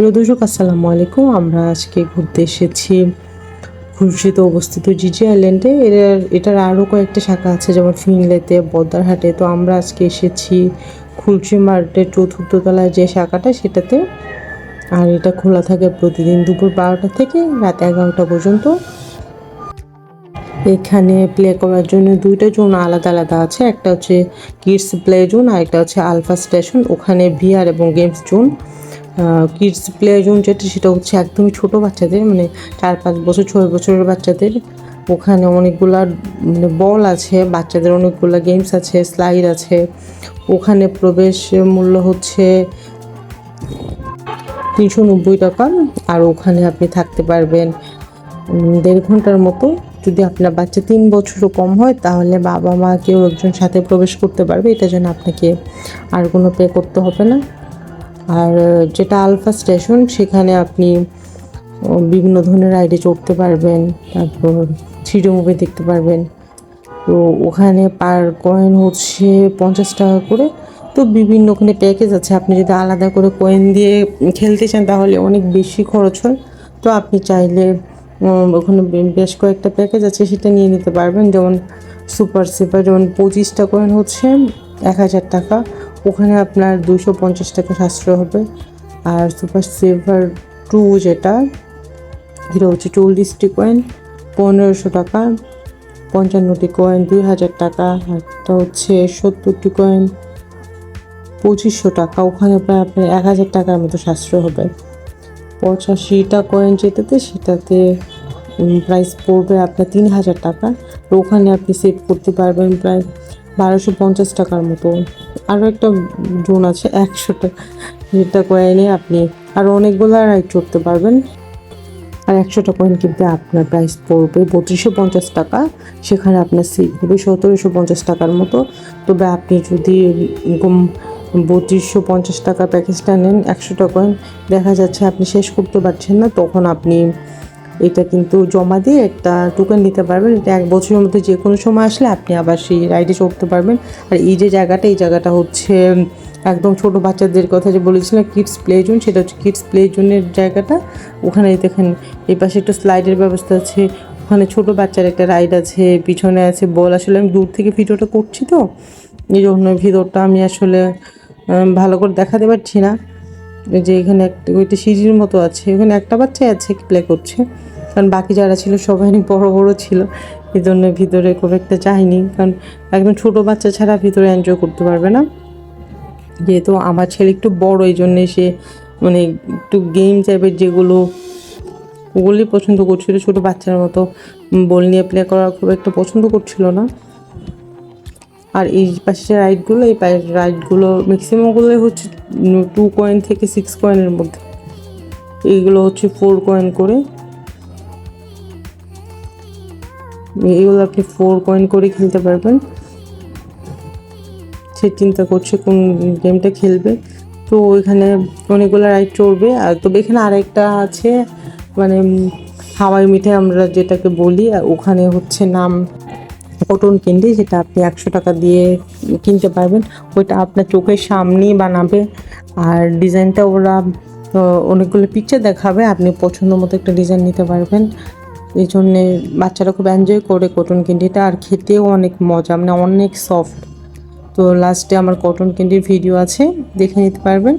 প্রিয় দর্শক, আসসালামু আলাইকুম। আমরা আজকে ঘুরতে এসেছি খুলশিতে অবস্থিত জিজি আইল্যান্ডে। এর এটার আরও কয়েকটা শাখা আছে যেমন ফিনলেতে বদ্দারহাটে তো আমরা আজকে এসেছি খুলশি মার্কেটের চতুর্থ তলায় যে শাখাটা, সেটাতে। আর এটা খোলা থাকে প্রতিদিন দুপুর বারোটা থেকে রাত এগারোটা পর্যন্ত। এখানে প্লে করার জন্য দুইটা জোন আলাদা আলাদা আছে। একটা হচ্ছে কিডস প্লে জোন আর একটা হচ্ছে আলফা স্টেশন। ওখানে ভিআর এবং games zone. Kids play zone যেটা, সেটা হচ্ছে একদমই ছোট বাচ্চাদের মানে চার পাঁচ বছর, ছয় বছরের বাচ্চাদের। ওখানে অনেকগুলা মানে বল আছে, বাচ্চাদের অনেকগুলা গেমস আছে স্লাইড আছে। ওখানে প্রবেশ মূল্য হচ্ছে তিনশো নব্বই টাকা, আর ওখানে আপনি থাকতে পারবেন দেড় ঘণ্টার মতো। যদি আপনার বাচ্চা তিন বছরও কম হয়, তাহলে বাবা মা কেউ একজন সাথে প্রবেশ করতে পারবে, এটা যেন আপনাকে আর কোনো পে করতে হবে না। আর যেটা আলফা স্টেশন, সেখানে আপনি বিভিন্ন ধরনের রাইডে চড়তে পারবেন, তারপর থ্রিডি মুভি দেখতে পারবেন। তো ওখানে পার কয়েন হচ্ছে পঞ্চাশ টাকা করে। তো বিভিন্ন ওখানে প্যাকেজ আছে। আপনি যদি আলাদা করে কয়েন দিয়ে খেলতে চান, তাহলে অনেক বেশি খরচ হয়। তো আপনি চাইলে ওখানে বেশ কয়েকটা প্যাকেজ আছে, সেটা নিয়ে নিতে পারবেন। যেমন সুপার সিপার যেমন পঁচিশটা কয়েন হচ্ছে এক হাজার টাকা। ওখানে আপনার দুশো পঞ্চাশ টাকা সাশ্রয় হবে। আর সুপার সিলভার টু যেটা, এটা হচ্ছে চল্লিশটি কয়েন পনেরোশো টাকা, পঞ্চান্নটি কয়েন দুই হাজার টাকা একটা হচ্ছে সত্তরটি কয়েন পঁচিশশো টাকা। ওখানে প্রায় আপনার এক হাজার টাকার মতো সাশ্রয় হবে। পঁচাশিটা কয়েন যেটাতে, সেটাতে প্রাইস পড়বে আপনার তিন হাজার টাকা। ওখানে আপনি সেভ করতে পারবেন প্রায় বারোশো পঞ্চাশ টাকার মতো। আরও একটা জোন আছে একশোটা। যেটা কয়েনে আপনি আরও অনেকগুলো রাইড করতে পারবেন। আর একশোটা কয়েন কিনতে আপনার প্রাইস পড়বে বত্রিশশো পঞ্চাশ টাকা। সেখানে আপনার সিট হবে সতেরোশো পঞ্চাশ টাকার মতো। তবে আপনি যদি এরকম বত্রিশশো পঞ্চাশ টাকা প্যাকেজটা নেন, একশোটা কয়েন দেখা যাচ্ছে আপনি শেষ করতে পারছেন না, তখন আপনি এটা কিন্তু জমা দিয়ে একটা টোকেন নিতে পারবেন। এটা এক বছরের মধ্যে যে কোনো সময় আসলে আপনি আবার সেই রাইডে চড়তে পারবেন। আর এই যে জায়গাটা, এই জায়গাটা হচ্ছে, একদম ছোট বাচ্চাদের কথা যে বলেছিলাম কিডস প্লে জোন সেটা হচ্ছে কিডস প্লে জোনের জায়গাটা। ওখানে দেখেন, এই পাশে একটু স্লাইডের ব্যবস্থা আছে। ওখানে ছোট বাচ্চার একটা রাইড আছে, পিছনে আছে বল আসলে আমি দূর থেকে ভিডিওটা করছি তো। এই জন্য ভিডিওটা আমি আসলে ভালো করে দেখাতে পারছি না। যে এখানে একটা ওইটা সিঁড়ির মতো আছে। এখানে একটা বাচ্চাই আছে প্লে করছে। কারণ বাকি যারা ছিল সবাই অনেক বড় বড় ছিল। এই জন্য ভিতরে খুব একটা যায়নি। কারণ একদম ছোট বাচ্চা ছাড়া ভিতরে এনজয় করতে পারবে না। যেহেতু আমার ছেলে একটু বড়, এই জন্যে সে মানে একটু গেম টাইপের যেগুলো, ওগুলোই পছন্দ করছিল। ছোট বাচ্চার মতো বল নিয়ে প্লে করা খুব একটা পছন্দ করছিল না। আর এই পাশে রাইডগুলো এই পাশের রাইডগুলো ম্যাক্সিমামগুলোই হচ্ছে টু কয়েন থেকে সিক্স কয়েনের মধ্যে। এইগুলো হচ্ছে ফোর কয়েন করে। এগুলো আপনি ফোর কয়েন করে খেলতে পারবেন। সে চিন্তা করছে কোন গেমটা খেলবে। তো ওইখানে অনেকগুলো রাইড চড়বে। আর তবে এখানে আরেকটা আছে মানে হাওয়াই মিঠাই আমরা যেটাকে বলি ওখানে হচ্ছে নাম কটন ক্যান্ডি যেটা আপনি একশো টাকা দিয়ে কিনতে পারবেন, ওইটা আপনার চোখের সামনেই বানাবে। আর ডিজাইনটা ওরা অনেকগুলো পিকচার দেখাবে, আপনি পছন্দ মতো একটা ডিজাইন নিতে পারবেন। এই জন্যে বাচ্চারা খুব এনজয় করে কটন ক্যান্ডিটা আর খেতেও অনেক মজা মানে অনেক সফট তো লাস্টে আমার কটন ক্যান্ডির ভিডিও আছে, দেখে নিতে পারবেন।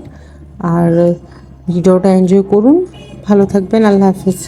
আর ভিডিওটা এনজয় করুন। ভালো থাকবেন, আল্লাহ হাফিজ।